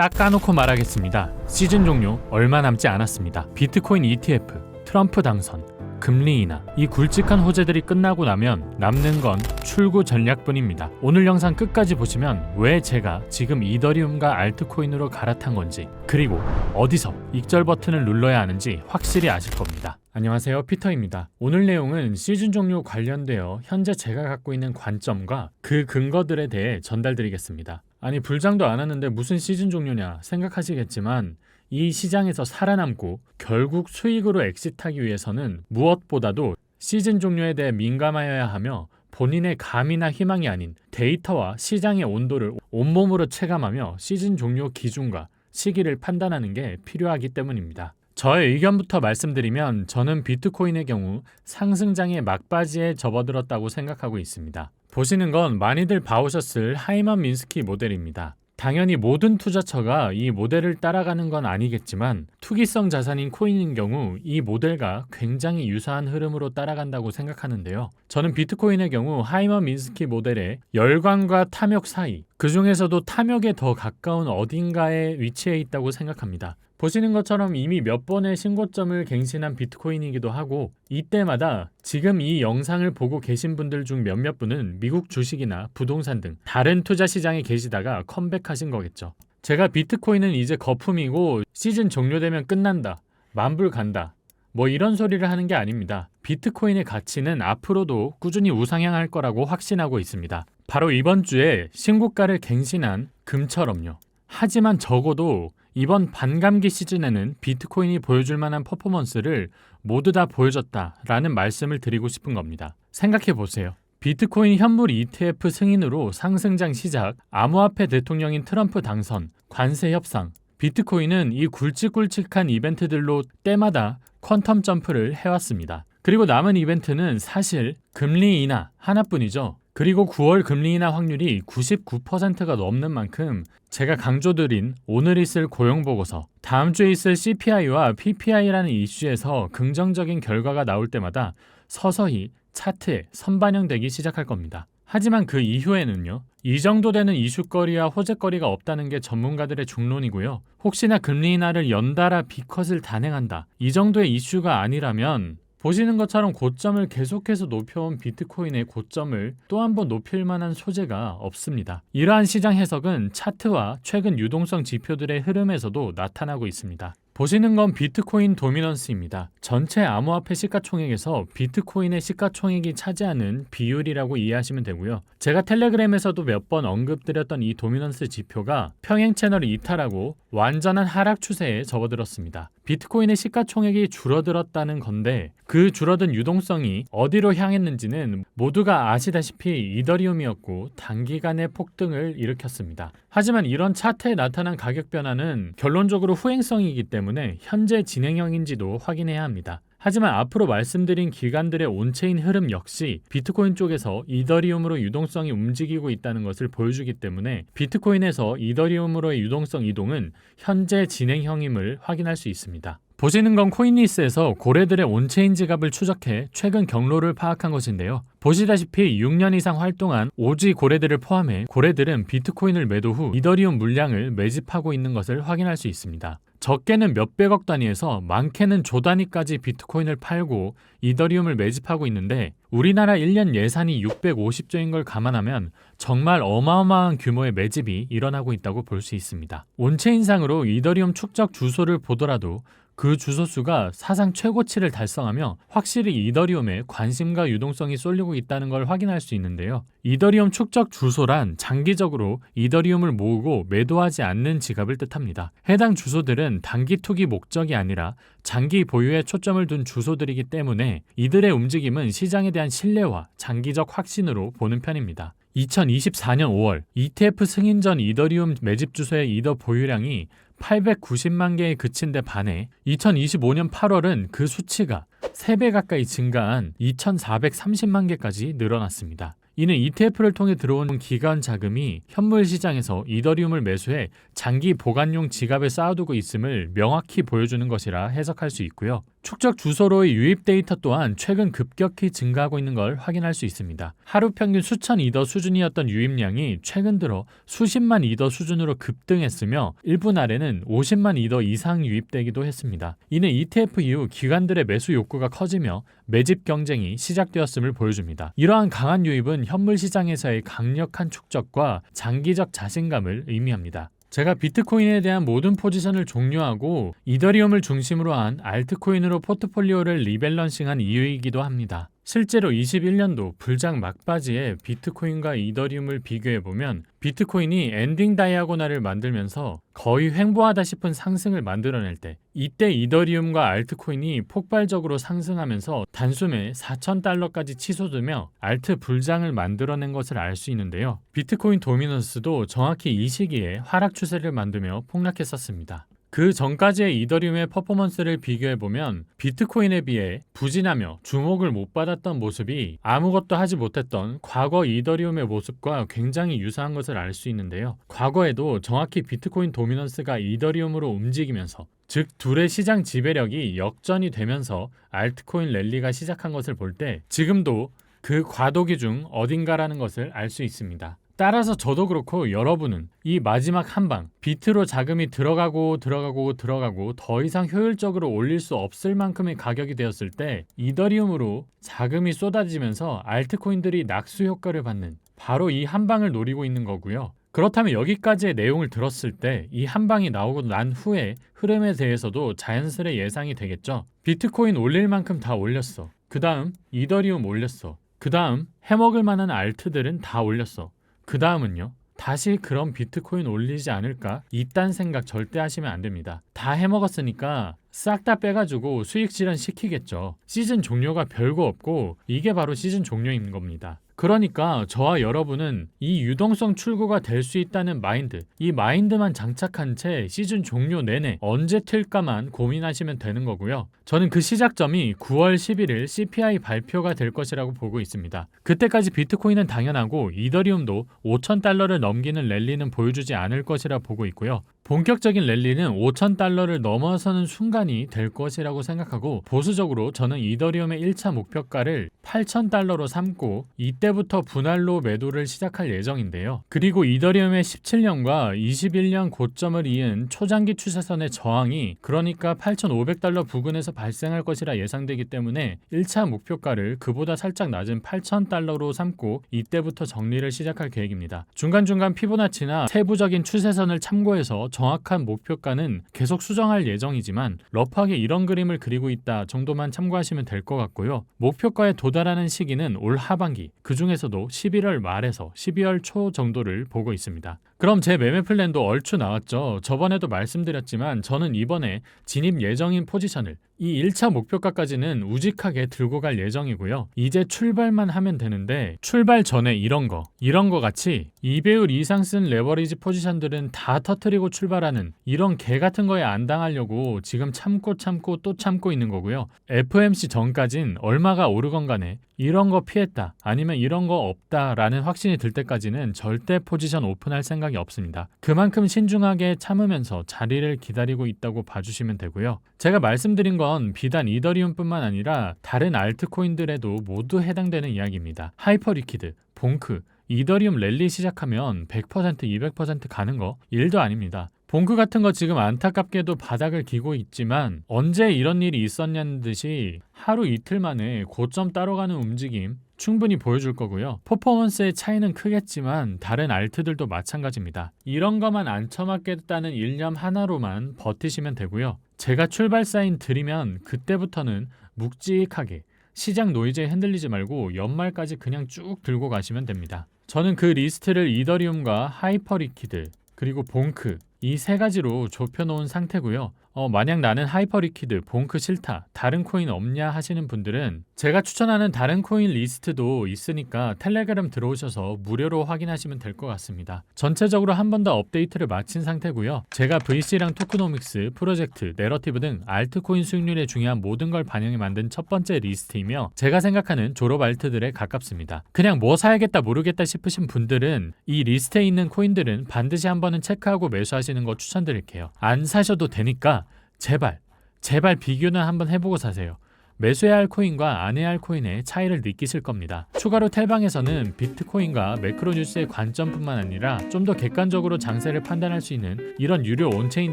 딱 까놓고 말하겠습니다. 시즌 종료 얼마 남지 않았습니다. 비트코인 ETF, 트럼프 당선, 금리 인하 이 굵직한 호재들이 끝나고 나면 남는 건 출구 전략뿐입니다. 오늘 영상 끝까지 보시면 왜 제가 지금 이더리움과 알트코인으로 갈아탄 건지 그리고 어디서 익절 버튼을 눌러야 하는지 확실히 아실 겁니다. 안녕하세요 피터입니다. 오늘 내용은 시즌 종료 관련되어 현재 제가 갖고 있는 관점과 그 근거들에 대해 전달드리겠습니다. 아니 불장도 안 하는데 무슨 시즌 종료냐 생각하시겠지만 이 시장에서 살아남고 결국 수익으로 엑시트하기 위해서는 무엇보다도 시즌 종료에 대해 민감하여야 하며 본인의 감이나 희망이 아닌 데이터와 시장의 온도를 온몸으로 체감하며 시즌 종료 기준과 시기를 판단하는 게 필요하기 때문입니다. 저의 의견부터 말씀드리면 저는 비트코인의 경우 상승장의 막바지에 접어들었다고 생각하고 있습니다. 보시는 건 많이들 봐오셨을 하이먼 민스키 모델입니다. 당연히 모든 투자처가 이 모델을 따라가는 건 아니겠지만 투기성 자산인 코인인 경우 이 모델과 굉장히 유사한 흐름으로 따라간다고 생각하는데요. 저는 비트코인의 경우 하이먼 민스키 모델의 열광과 탐욕 사이, 그 중에서도 탐욕에 더 가까운 어딘가에 위치해 있다고 생각합니다. 보시는 것처럼 이미 몇 번의 신고점을 갱신한 비트코인이기도 하고 이때마다 지금 이 영상을 보고 계신 분들 중 몇몇 분은 미국 주식이나 부동산 등 다른 투자 시장에 계시다가 컴백하신 거겠죠. 제가 비트코인은 이제 거품이고 시즌 종료되면 끝난다. 만불 간다. 뭐 이런 소리를 하는 게 아닙니다. 비트코인의 가치는 앞으로도 꾸준히 우상향할 거라고 확신하고 있습니다. 바로 이번 주에 신고가를 갱신한 금처럼요. 하지만 적어도 이번 반감기 시즌에는 비트코인이 보여줄 만한 퍼포먼스를 모두 다 보여줬다라는 말씀을 드리고 싶은 겁니다. 생각해 보세요. 비트코인 현물 ETF 승인으로 상승장 시작, 암호화폐 대통령인 트럼프 당선, 관세 협상, 비트코인은 이 굵직굵직한 이벤트들로 때마다 퀀텀 점프를 해왔습니다. 그리고 남은 이벤트는 사실 금리 인하 하나뿐이죠. 그리고 9월 금리 인하 확률이 99%가 넘는 만큼 제가 강조드린 오늘 있을 고용 보고서, 다음 주에 있을 CPI와 PPI라는 이슈에서 긍정적인 결과가 나올 때마다 서서히 차트에 선반영되기 시작할 겁니다. 하지만 그 이후에는요. 이 정도 되는 이슈거리와 호재거리가 없다는 게 전문가들의 중론이고요. 혹시나 금리 인하를 연달아 비컷을 단행한다. 이 정도의 이슈가 아니라면 보시는 것처럼 고점을 계속해서 높여온 비트코인의 고점을 또 한 번 높일 만한 소재가 없습니다. 이러한 시장 해석은 차트와 최근 유동성 지표들의 흐름에서도 나타나고 있습니다. 보시는 건 비트코인 도미넌스입니다. 전체 암호화폐 시가총액에서 비트코인의 시가총액이 차지하는 비율이라고 이해하시면 되고요. 제가 텔레그램에서도 몇 번 언급드렸던 이 도미넌스 지표가 평행 채널을 이탈하고 완전한 하락 추세에 접어들었습니다. 비트코인의 시가총액이 줄어들었다는 건데 그 줄어든 유동성이 어디로 향했는지는 모두가 아시다시피 이더리움이었고 단기간의 폭등을 일으켰습니다. 하지만 이런 차트에 나타난 가격 변화는 결론적으로 후행성이기 때문에 현재 진행형인지도 확인해야 합니다. 하지만 앞으로 말씀드린 기관들의 온체인 흐름 역시 비트코인 쪽에서 이더리움으로 유동성이 움직이고 있다는 것을 보여주기 때문에 비트코인에서 이더리움으로의 유동성 이동은 현재 진행형임을 확인할 수 있습니다. 보시는 건 코인리스에서 고래들의 온체인 지갑을 추적해 최근 경로를 파악한 것인데요. 보시다시피 6년 이상 활동한 오지 고래들을 포함해 고래들은 비트코인을 매도 후 이더리움 물량을 매집하고 있는 것을 확인할 수 있습니다. 적게는 몇백억 단위에서 많게는 조 단위까지 비트코인을 팔고 이더리움을 매집하고 있는데 우리나라 1년 예산이 650조인 걸 감안하면 정말 어마어마한 규모의 매집이 일어나고 있다고 볼 수 있습니다. 온체인상으로 이더리움 축적 주소를 보더라도 그 주소수가 사상 최고치를 달성하며 확실히 이더리움에 관심과 유동성이 쏠리고 있다는 걸 확인할 수 있는데요. 이더리움 축적 주소란 장기적으로 이더리움을 모으고 매도하지 않는 지갑을 뜻합니다. 해당 주소들은 단기 투기 목적이 아니라 장기 보유에 초점을 둔 주소들이기 때문에 이들의 움직임은 시장에 대한 신뢰와 장기적 확신으로 보는 편입니다. 2024년 5월 ETF 승인 전 이더리움 매집 주소의 이더 보유량이 890만 개에 그친 데 반해 2025년 8월은 그 수치가 3배 가까이 증가한 2,430만 개까지 늘어났습니다. 이는 ETF를 통해 들어온 기관 자금이 현물 시장에서 이더리움을 매수해 장기 보관용 지갑에 쌓아두고 있음을 명확히 보여주는 것이라 해석할 수 있고요. 축적 주소로의 유입 데이터 또한 최근 급격히 증가하고 있는 걸 확인할 수 있습니다. 하루 평균 수천 이더 수준이었던 유입량이 최근 들어 수십만 이더 수준으로 급등했으며 일부 날에는 50만 이더 이상 유입되기도 했습니다. 이는 ETF 이후 기관들의 매수 욕구가 커지며 매집 경쟁이 시작되었음을 보여줍니다. 이러한 강한 유입은 현물 시장에서의 강력한 축적과 장기적 자신감을 의미합니다. 제가 비트코인에 대한 모든 포지션을 종료하고 이더리움을 중심으로 한 알트코인으로 포트폴리오를 리밸런싱한 이유이기도 합니다. 실제로 21년도 불장 막바지에 비트코인과 이더리움을 비교해 보면 비트코인이 엔딩 다이아고나를 만들면서 거의 횡보하다 싶은 상승을 만들어낼 때 이때 이더리움과 알트코인이 폭발적으로 상승하면서 단숨에 4,000달러까지 치솟으며 알트 불장을 만들어낸 것을 알 수 있는데요. 비트코인 도미넌스도 정확히 이 시기에 하락 추세를 만들며 폭락했었습니다. 그 전까지의 이더리움의 퍼포먼스를 비교해 보면 비트코인에 비해 부진하며 주목을 못 받았던 모습이 아무것도 하지 못했던 과거 이더리움의 모습과 굉장히 유사한 것을 알 수 있는데요. 과거에도 정확히 비트코인 도미넌스가 이더리움으로 움직이면서 즉 둘의 시장 지배력이 역전이 되면서 알트코인 랠리가 시작한 것을 볼 때 지금도 그 과도기 중 어딘가라는 것을 알 수 있습니다. 따라서 저도 그렇고 여러분은 이 마지막 한 방 비트로 자금이 들어가고 들어가고 들어가고 더 이상 효율적으로 올릴 수 없을 만큼의 가격이 되었을 때 이더리움으로 자금이 쏟아지면서 알트코인들이 낙수 효과를 받는 바로 이 한 방을 노리고 있는 거고요. 그렇다면 여기까지의 내용을 들었을 때 이 한 방이 나오고 난 후에 흐름에 대해서도 자연스레 예상이 되겠죠. 비트코인 올릴 만큼 다 올렸어. 그 다음 이더리움 올렸어. 그 다음 해먹을 만한 알트들은 다 올렸어. 그 다음은요. 다시 그런 비트코인 올리지 않을까? 이딴 생각 절대 하시면 안 됩니다. 다 해먹었으니까 싹 다 빼가지고 수익 실현 시키겠죠. 시즌 종료가 별거 없고 이게 바로 시즌 종료인 겁니다. 그러니까 저와 여러분은 이 유동성 출구가 될 수 있다는 마인드, 이 마인드만 장착한 채 시즌 종료 내내 언제 틀까만 고민하시면 되는 거고요. 저는 그 시작점이 9월 11일 CPI 발표가 될 것이라고 보고 있습니다. 그때까지 비트코인은 당연하고 이더리움도 5,000달러를 넘기는 랠리는 보여주지 않을 것이라 보고 있고요. 본격적인 랠리는 5,000달러를 넘어서는 순간이 될 것이라고 생각하고 보수적으로 저는 이더리움의 1차 목표가를 8,000달러로 삼고 이때부터 분할로 매도를 시작할 예정인데요. 그리고 이더리움의 17년과 21년 고점을 이은 초장기 추세선의 저항이 그러니까 8,500달러 부근에서 발생할 것이라 예상되기 때문에 1차 목표가를 그보다 살짝 낮은 8,000달러로 삼고 이때부터 정리를 시작할 계획입니다. 중간중간 피보나치나 세부적인 추세선을 참고해서 정확한 목표가는 계속 수정할 예정이지만 러프하게 이런 그림을 그리고 있다 정도만 참고하시면 될 것 같고요. 목표가에 도달하는 시기는 올 하반기, 그 중에서도 11월 말에서 12월 초 정도를 보고 있습니다. 그럼 제 매매 플랜도 얼추 나왔죠. 저번에도 말씀드렸지만 저는 이번에 진입 예정인 포지션을 이 1차 목표가까지는 우직하게 들고 갈 예정이고요. 이제 출발만 하면 되는데 출발 전에 이런 거, 이런 거 같이 2배율 이상 쓴 레버리지 포지션들은 다 터트리고 출발하는 이런 개 같은 거에 안 당하려고 지금 참고 참고 또 참고 있는 거고요. FMC 전까진 얼마가 오르건 간에 이런 거 피했다 아니면 이런 거 없다라는 확신이 들 때까지는 절대 포지션 오픈할 생각이 없습니다. 그만큼 신중하게 참으면서 자리를 기다리고 있다고 봐주시면 되고요. 제가 말씀드린 건 비단 이더리움뿐만 아니라 다른 알트코인들에도 모두 해당되는 이야기입니다. 하이퍼리퀴드, 봉크, 이더리움 랠리 시작하면 100% 200% 가는 거 일도 아닙니다. 봉크 같은 거 지금 안타깝게도 바닥을 기고 있지만 언제 이런 일이 있었냐는 듯이 하루 이틀 만에 고점 따라가는 움직임 충분히 보여줄 거고요. 퍼포먼스의 차이는 크겠지만 다른 알트들도 마찬가지입니다. 이런 것만 안 처맞겠다는 일념 하나로만 버티시면 되고요. 제가 출발 사인 드리면 그때부터는 묵직하게 시장 노이즈에 흔들리지 말고 연말까지 그냥 쭉 들고 가시면 됩니다. 저는 그 리스트를 이더리움과 하이퍼리퀴드 그리고 봉크 이 세 가지로 좁혀놓은 상태고요. 어, 만약 나는 하이퍼리퀴드, 봉크 싫다, 다른 코인 없냐 하시는 분들은 제가 추천하는 다른 코인 리스트도 있으니까 텔레그램 들어오셔서 무료로 확인하시면 될 것 같습니다. 전체적으로 한 번 더 업데이트를 마친 상태고요. 제가 VC랑 토크노믹스, 프로젝트, 내러티브 등 알트코인 수익률에 중요한 모든 걸 반영해 만든 첫 번째 리스트이며 제가 생각하는 졸업 알트들에 가깝습니다. 그냥 뭐 사야겠다 모르겠다 싶으신 분들은 이 리스트에 있는 코인들은 반드시 한 번은 체크하고 매수하시는 거 추천드릴게요. 안 사셔도 되니까 제발 제발 비교는 한번 해보고 사세요. 매수해야 할 코인과 안 해야 할 코인의 차이를 느끼실 겁니다. 추가로 텔방에서는 비트코인과 매크로뉴스의 관점뿐만 아니라 좀 더 객관적으로 장세를 판단할 수 있는 이런 유료 온체인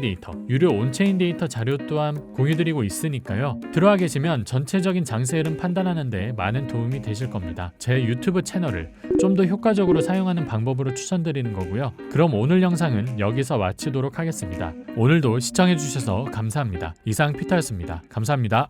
데이터, 유료 온체인 데이터 자료 또한 공유드리고 있으니까요. 들어와 계시면 전체적인 장세 흐름 판단하는데 많은 도움이 되실 겁니다. 제 유튜브 채널을 좀 더 효과적으로 사용하는 방법으로 추천드리는 거고요. 그럼 오늘 영상은 여기서 마치도록 하겠습니다. 오늘도 시청해주셔서 감사합니다. 이상 피터였습니다. 감사합니다.